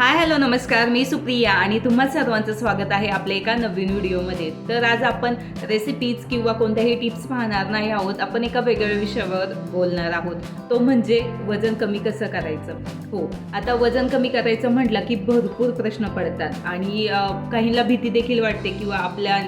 Hi hello नमस्कार. मी सुप्रिया आणि तुम्हा सर्वांचं स्वागत आहे आपल्या एका नवीन व्हिडिओमध्ये. तर आज आपण रेसिपीज किंवा कोणत्याही टिप्स पाहणार नाही आहोत. आपण एका वेगळ्या विषयावर बोलणार आहोत. तो म्हणजे वजन कमी कसं करायचं? हो आता वजन कमी करायचं म्हटलं की भरपूर प्रश्न पडतात. आणि काहींना भीती देखील वाटते किंवा आपल्या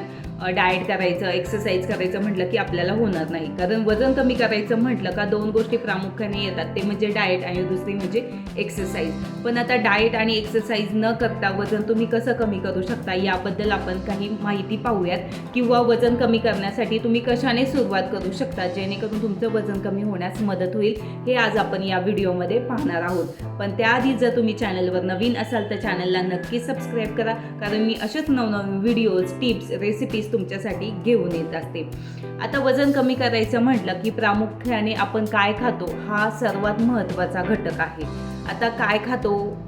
डाएट करायचं एक्सरसाइज करायचं म्हटलं की आपल्याला होणार नाही. कारण वजन कमी करायचं म्हटलं का दोन गोष्टी प्रामुख्याने येतात. ते म्हणजे डाएट आणि दुसरी म्हणजे एक्सरसाइज पण आता डाएट आणि एक्सरसाइज न करता वजन तुम्ही कसं कमी करू शकता याबद्दल आपण काही माहिती पाहूयात. किंवा वजन कमी करण्यासाठी तुम्ही कशाने सुरुवात करू शकता? जेणेकरून तुमचं वजन कमी होण्यास मदत होईल. हे आज आपण या व्हिडिओमध्ये पाहणार आहोत. पण त्याआधी जर तुम्ही चॅनलवर नवीन असाल तर चॅनलला नक्की सबस्क्राईब करा. कारण मी असेच नवनवीन व्हिडिओज टिप्स रेसिपीज तुमच्यासाठी घेऊन येत असते. आता वजन कमी करायचं म्हटलं की प्रामुख्याने आपण काय खातो हा सर्वात महत्त्वाचा घटक आहे. आता काय खातो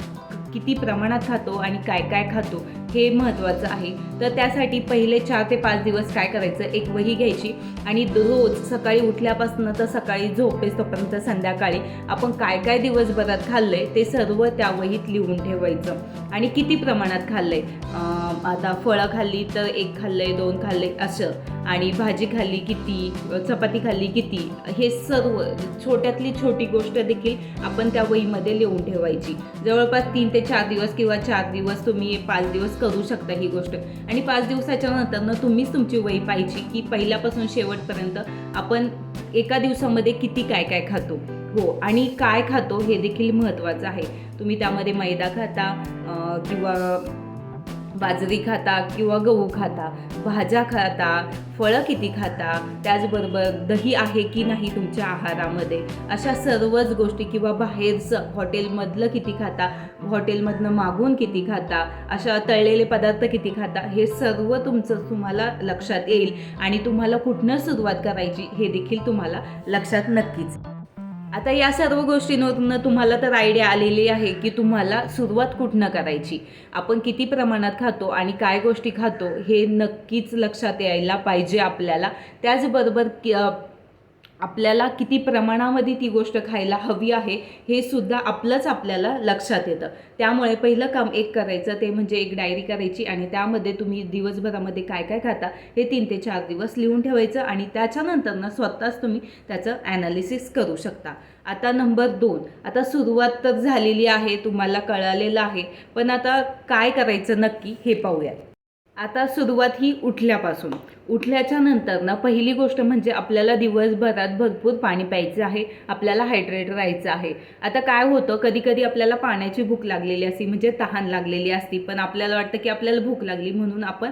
किती प्रमाणात खातो आणि काय काय खातो हे महत्त्वाचं आहे. तर त्यासाठी पहिले चार ते पाच दिवस काय करायचं? एक वही घ्यायची आणि रोज सकाळी उठल्यापासून तर सकाळी झोपेस्तोपर्यंत संध्याकाळी आपण काय काय दिवसभरात खाल्लंय ते सर्व त्या वहीत लिहून ठेवायचं. आणि किती प्रमाणात खाल्लंय? आहे आता फळं खाल्ली तर एक खाल्लंय दोन खाल्ले असं. आणि भाजी खाल्ली किती चपाती खाल्ली किती? हे सर्व छोट्यातली छोटी गोष्ट देखील आपण त्या वहीमध्ये लिहून ठेवायची. जवळपास तीन ते चार दिवस किंवा चार दिवस तुम्ही पाच दिवस करू शकता ही गोष्ट. आणि पाच दिवसाच्या नंतर तुम्हीच तुमची वही पाहिजे की पहिल्यापासून शेवटपर्यंत आपण एका दिवसामध्ये किती काय काय खातो. हो आणि काय खातो हे देखील महत्त्वाचं आहे. तुम्ही त्यामध्ये मैदा खाता किंवा बाजरी खाता किंवा गहू खाता भाज्या खाता फळं किती खाता त्याचबरोबर दही आहे की नाही तुमच्या आहारामध्ये? अशा सर्वच गोष्टी किंवा बाहेरचं हॉटेलमधलं किती खाता हॉटेलमधनं मागून किती खाता अशा तळलेले पदार्थ किती खाता हे सर्व तुमचं तुम्हाला लक्षात येईल आणि तुम्हाला कुठनं सुरुवात करायची हे देखील तुम्हाला लक्षात नक्कीच आता या सर्व गोष्टींवरून तुम्हाला तर आयडिया आलेली आहे की तुम्हाला सुरुवात कुठनं करायची? आपण किती प्रमाणात खातो आणि काय गोष्टी खातो हे नक्कीच लक्षात यायला पाहिजे आपल्याला. त्याचबरोबर आपल्याला किती प्रमाणामध्ये ती गोष्ट खायला हवी आहे हे सुद्धा आपलंच आपल्याला लक्षात येतं. त्यामुळे पहिलं काम एक करायचं ते म्हणजे एक डायरी करायची आणि त्यामध्ये तुम्ही दिवसभरामध्ये काय काय खाता हे तीन ते चार दिवस लिहून ठेवायचं आणि त्याच्यानंतर ना स्वतःच तुम्ही त्याचं ॲनालिसिस करू शकता. आता नंबर दोन आता सुरुवात तर झालेली आहे तुम्हाला कळालेलं आहे पण आता काय करायचं नक्की हे पाहूयात. आता सुरुवात ही उठल्यापासून. उठल्याच्या नंतर ना पहिली गोष्ट म्हणजे आपल्याला दिवसभरात भरपूर पाणी प्यायचं आहे आपल्याला हायड्रेट राहायचं आहे. आता काय होतं कधी कधी आपल्याला पाण्याची भूक लागलेली असती म्हणजे तहान लागलेली असती पण आपल्याला वाटतं की आपल्याला भूक लागली म्हणून आपण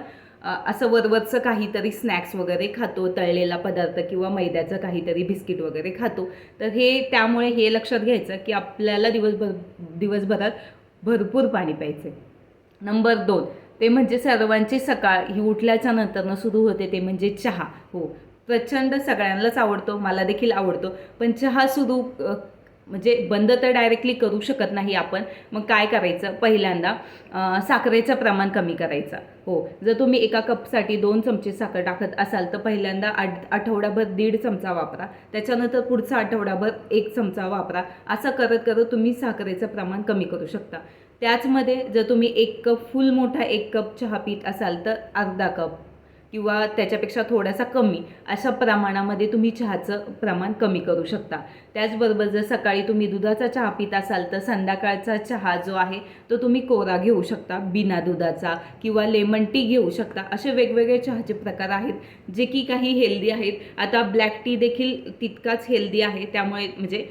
असं वरवरचं काहीतरी स्नॅक्स वगैरे खातो तळलेला पदार्थ किंवा मैद्याचं काहीतरी बिस्किट वगैरे खातो. तर हे त्यामुळे हे लक्षात घ्यायचं की आपल्याला दिवसभर दिवसभरात भरपूर पाणी प्यायचं नंबर दोन ते म्हणजे सर्वांची सकाळ ही उठल्याच्या नंतरनं सुरू होते ते म्हणजे चहा. हो प्रचंड सगळ्यांनाच आवडतो मला देखील आवडतो. पण चहा सुरू म्हणजे बंद तर डायरेक्टली करू शकत नाही आपण. मग काय करायचं? पहिल्यांदा साखरेचं प्रमाण कमी करायचं. हो जर तुम्ही एका कपसाठी दोन चमचे साखर टाकत असाल तर पहिल्यांदा आठ आठवडाभर दीड चमचा वापरा. त्याच्यानंतर पुढचा आठवडाभर एक चमचा वापरा. असं करत करत तुम्ही साखरेचं प्रमाण कमी करू शकता. त्याचमध्ये जर तुम्ही एक कप फुल मोठा एक कप चहा पीत असाल तर अर्धा कप किंवा त्याच्यापेक्षा थोडासा कमी अशा प्रमाणामध्ये तुम्ही चहाचं प्रमाण कमी करू शकता. त्याचबरोबर जर सकाळी तुम्ही दुधाचा चहा पित असाल तर संध्याकाळचा चहा जो आहे तो तुम्ही कोरा घेऊ शकता बिना दुधाचा किंवा लेमन टी घेऊ शकता. असे वेगवेगळे चहाचे प्रकार आहेत जे की काही हेल्दी आहेत. आता ब्लॅक टी देखील तितकाच हेल्दी आहे. त्यामुळे म्हणजे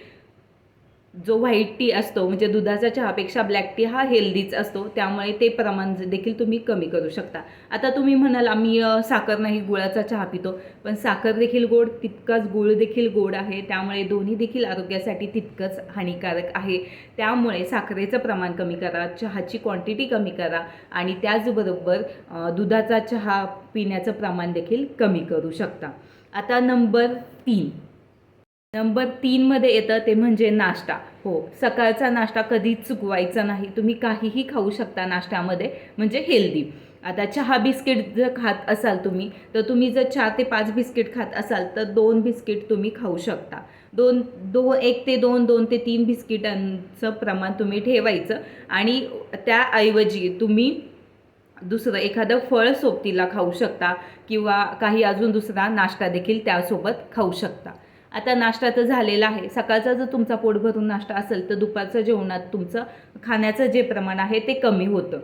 जो व्हाईट टी असतो म्हणजे दुधाचा चहापेक्षा ब्लॅक टी हा हेल्दीच असतो. त्यामुळे ते प्रमाण देखील तुम्ही कमी करू शकता. आता तुम्ही म्हणाल आम्ही साखर नाही गुळाचा चहा पितो. पण साखर देखील गोड तितकाच गुळ देखील गोड आहे. त्यामुळे दोन्ही देखील आरोग्यासाठी तितकंच हानिकारक आहे. त्यामुळे साखरेचं प्रमाण कमी करा चहाची क्वांटिटी कमी करा आणि त्याचबरोबर दुधाचा चहा पिण्याचं प्रमाण देखील कमी करू शकता. आता नंबर तीन. नंबर तीनमध्ये येतं ते म्हणजे नाश्ता. हो सकाळचा नाश्ता कधीच चुकवायचा नाही. तुम्ही काहीही खाऊ शकता नाश्त्यामध्ये म्हणजे हेल्दी आता चहा बिस्किट जर खात असाल तुम्ही तर तुम्ही जर चार ते पाच बिस्किट खात असाल तर दोन बिस्किट तुम्ही खाऊ शकता. दोन दो एक ते दोन दोन ते तीन बिस्किटांचं प्रमाण तुम्ही ठेवायचं आणि त्याऐवजी तुम्ही दुसरं एखादं फळ सोबतीला खाऊ शकता किंवा काही अजून दुसरा नाश्ता देखील त्यासोबत खाऊ शकता. आता नाश्ता तर झालेला आहे. सकाळचा जर तुमचा पोट भरून नाश्ता असेल तर दुपारचं जेवणात तुमचं खाण्याचं जे प्रमाण आहे ते कमी होतं.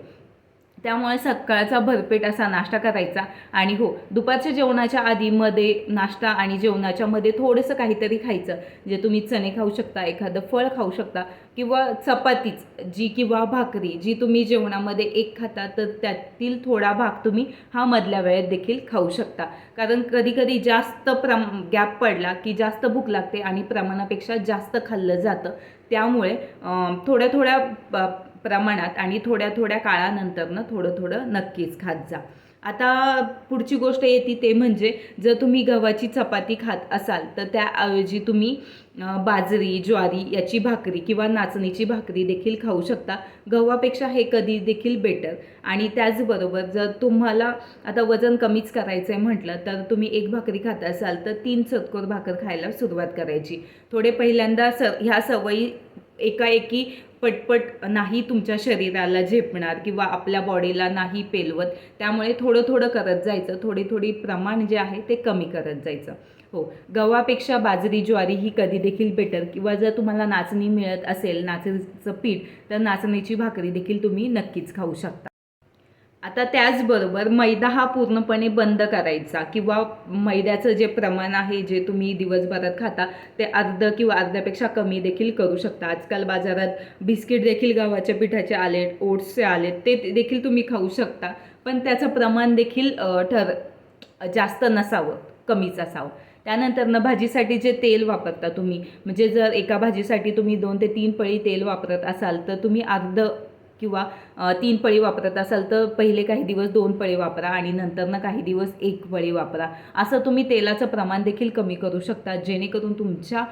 त्यामुळे सकाळचा भरपेट असा नाश्ता करायचा. आणि हो दुपारच्या जेवणाच्या आधी मध्ये नाश्ता आणि जेवणाच्या मध्ये थोडंसं काहीतरी खायचं. जे तुम्ही चणे खाऊ शकता एखादं फळ खाऊ शकता किंवा चपातीच जी किंवा भाकरी जी तुम्ही जेवणामध्ये एक खाता तर त्यातील थोडा भाग तुम्ही हा मधल्या वेळेत देखील खाऊ शकता. कारण कधीकधी जास्त प्रम गॅप पडला की जास्त भूक लागते आणि प्रमाणापेक्षा जास्त खाल्लं जातं. त्यामुळे थोड्या थोड्या प- प्रमाणात आणि थोड्या थोड्या काळानंतरनं थोडं थोडं नक्कीच खात जा. आता पुढची गोष्ट येते ते म्हणजे जर तुम्ही गव्हाची चपाती खात असाल तर त्याऐवजी तुम्ही बाजरी ज्वारी याची भाकरी किंवा नाचणीची भाकरी देखील खाऊ शकता. गव्हापेक्षा हे कधी देखील बेटर आणि त्याचबरोबर जर तुम्हाला आता वजन कमीच करायचं आहे म्हटलं तर तुम्ही एक भाकरी खात असाल तर तीन चतकोर भाकर खायला सुरुवात करायची. थोडे पहिल्यांदा स ह्या सवयी एकाएकी पटपट नाही तुमच्या शरीराला झेपणार किंवा आपल्या बॉडीला नाही पेलवत. त्यामुळे थोडं थोडं करत जायचं. थोडी थोडी प्रमाण जे आहे ते कमी करत जायचं. हो. गव्हापेक्षा बाजरी ज्वारी ही कधी देखील बेटर किंवा जर तुम्हाला नाचणी मिळत असेल नाचणीचं पीठ तर नाचणीची भाकरी देखील तुम्ही नक्कीच खाऊ शकता. आता त्याचबरोबर मैदा हा पूर्णपणे बंद करायचा किंवा मैद्याचं जे प्रमाण आहे जे तुम्ही दिवसभरात खाता ते अर्ध किंवा अर्ध्यापेक्षा कमी देखील करू शकता. आजकाल बाजारात बिस्किट देखील गव्हाच्या पिठाचे आलेत ओट्सचे आलेत ते देखील तुम्ही खाऊ शकता. पण त्याचं प्रमाण देखील ठर जास्त नसावं कमीच असावं. त्यानंतरनं भाजीसाठी जे तेल वापरता तुम्ही म्हणजे जर एका भाजीसाठी तुम्ही दोन ते तीन पळी तेल वापरत असाल तर तुम्ही अर्ध किंवा तीन पळी वापरत असाल तर पहिले काही दिवस दोन पळी वापरा आणि नंतरनं काही दिवस एक पळी वापरा. असं तुम्ही तेलाचं प्रमाण देखील कमी करू शकता जेणेकरून तुमच्या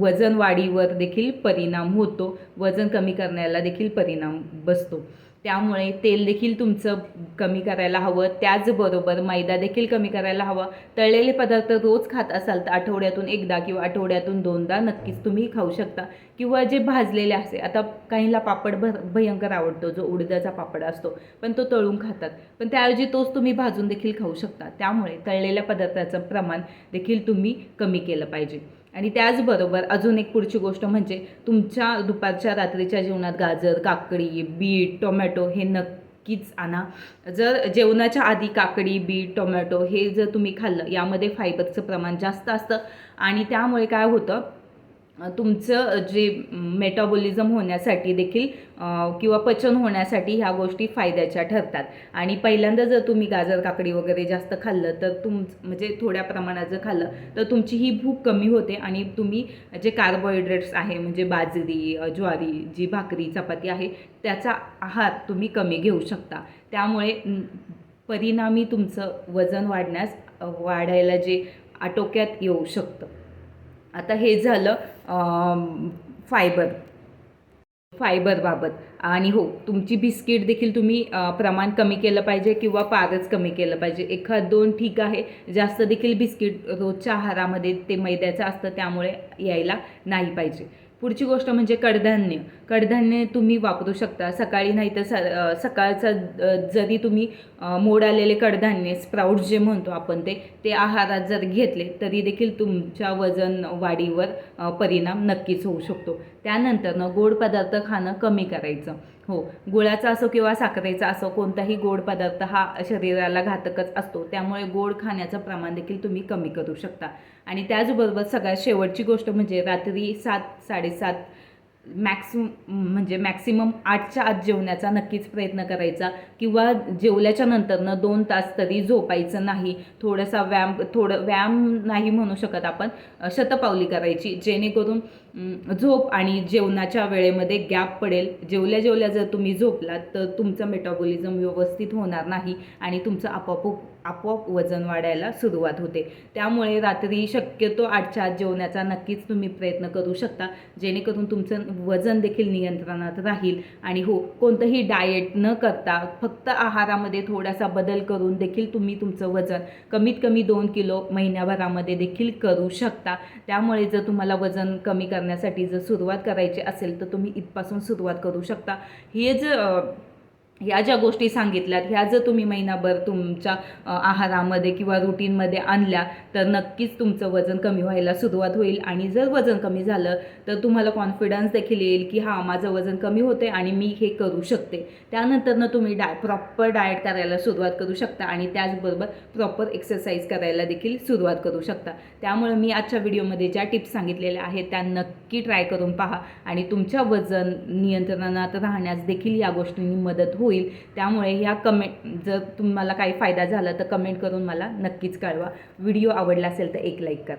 वजन वाढीवर देखील परिणाम होतो. वजन कमी करण्याला देखील परिणाम बसतो. त्यामुळे तेल देखील तुमचं कमी करायला हवं. त्याचबरोबर मैदा देखील कमी करायला हवा. तळलेले पदार्थ रोज खात असाल तर आठवड्यातून एकदा किंवा आठवड्यातून दोनदा नक्कीच तुम्ही खाऊ शकता. किंवा जे भाजलेले असे आता काहींना पापड भ भयंकर आवडतो जो उडदाचा पापड असतो पण तो तळून खातात. पण त्याऐवजी तोच तुम्ही भाजून देखील खाऊ शकता. त्यामुळे तळलेल्या पदार्थाचं प्रमाण देखील तुम्ही कमी केलं पाहिजे. आणि त्याचबरोबर अजून एक पुढची गोष्ट म्हणजे तुमच्या दुपारच्या रात्रीच्या जेवणात गाजर काकडी बीट टोमॅटो हे नक्कीच आणा. जर जेवणाच्या आधी काकडी बीट टोमॅटो हे जर तुम्ही खाल्लं यामध्ये फायबरचं प्रमाण जास्त असतं आणि त्यामुळे काय होतं तुमचं जे मेटाबॉलिझम होण्यासाठी देखील किंवा पचन होण्यासाठी ह्या गोष्टी फायद्याच्या ठरतात. आणि पहिल्यांदा जर तुम्ही गाजर काकडी वगैरे जास्त खाल्लं तर तुम म्हणजे थोड्या प्रमाणात जर खाल्लं तर तुमची ही भूक कमी होते आणि तुम्ही जे कार्बोहायड्रेट्स आहे म्हणजे बाजरी ज्वारी जी भाकरी चपाती आहे त्याचा आहार तुम्ही कमी घेऊ शकता. त्यामुळे परिणामी तुमचं वजन वाढण्यास वाढायला जे आटोक्यात येऊ शकतं. आता हे झालं फायबर फायबरबाबत आणि हो तुमची बिस्किट देखील तुम्ही प्रमाण कमी केलं पाहिजे किंवा पारच कमी केलं पाहिजे. एखाद दोन ठीक आहे जास्त देखील बिस्किट रोजच्या आहारामध्ये ते मैद्याचं असतं त्यामुळे यायला नाही पाहिजे. पुढची गोष्ट म्हणजे कडधान्य. कडधान्य तुम्ही वापरू शकता. सकाळी नाही तर स सकाळचं जरी तुम्ही मोड आलेले कडधान्य स्प्राऊट जे म्हणतो आपण ते ते आहारात जर घेतले तरी देखील तुमच्या वजन वाढीवर परिणाम नक्कीच होऊ शकतो. त्यानंतरनं गोड पदार्थ खाणं कमी करायचं. हो गुळाचा असो किंवा साखरेचा असो कोणताही गोड पदार्थ हा शरीराला घातकच असतो. त्यामुळे गोड खाण्याचं प्रमाण देखील तुम्ही कमी करू शकता. आणि त्याचबरोबर सगळ्यात शेवटची गोष्ट म्हणजे रात्री सात साडेसात मॅक्सिम म्हणजे मॅक्सिमम आठच्या आत जेवण्याचा नक्कीच प्रयत्न करायचा. किंवा जेवल्याच्या नंतरनं दोन तास तरी झोपायचं नाही. थोडासा व्यायाम थोडं व्यायाम नाही म्हणू शकत आपण. शतपावली करायची. जेणेकरून झोप आणि जेवणाच्या वेळेमध्ये गॅप पडेल. जेवल्या जेवल्या जर तुम्ही झोपलात तर तुमचं मेटाबॉलिझम व्यवस्थित होणार नाही आणि तुमचं आपोआप आपोआप वजन वाढायला सुरुवात होते. त्यामुळे रात्री शक्यतो आठच्या आत जेवण्याचा नक्कीच तुम्ही प्रयत्न करू शकता. जेणेकरून तुमचं वजन देखील नियंत्रणात राहील. आणि हो कोणतंही डाएट न करता फक्त आहारामध्ये थोडासा बदल करून देखील तुम्ही तुमचं वजन कमीत कमी दोन किलो महिन्याभरामध्ये देखील करू शकता. त्यामुळे जर तुम्हाला वजन कमी करण्यासाठी जर सुरुवात करायची असेल तर तुम्ही इथपासून सुरुवात करू शकता. हे जे ह्या ज्या गोष्टी सांगितल्यात ह्या जर तुम्ही महिनाभर तुमच्या आहारामध्ये किंवा रुटीनमध्ये आणल्या तर नक्कीच तुमचं वजन कमी व्हायला सुरुवात होईल. आणि जर वजन कमी झालं तर तुम्हाला कॉन्फिडन्स देखील येईल की हां माझं वजन कमी होते आणि मी हे करू शकते. त्यानंतरनं तुम्ही डाय प्रॉपर डाएट करायला सुरुवात करू शकता आणि त्याचबरोबर प्रॉपर एक्सरसाइज करायला देखील सुरुवात करू शकता. त्यामुळे मी आजच्या व्हिडिओमध्ये ज्या टिप्स सांगितलेल्या आहेत त्या नक्की ट्राय करून पहा आणि तुमच्या वजन नियंत्रणात राहण्यास देखील या गोष्टींनी मदत होईल. त्यामुळे ह्या कमेंट जर तुम्हाला काही फायदा झाला तर कमेंट करून मला नक्कीच कळवा. व्हिडिओ आवडला असेल तर एक लाईक करा.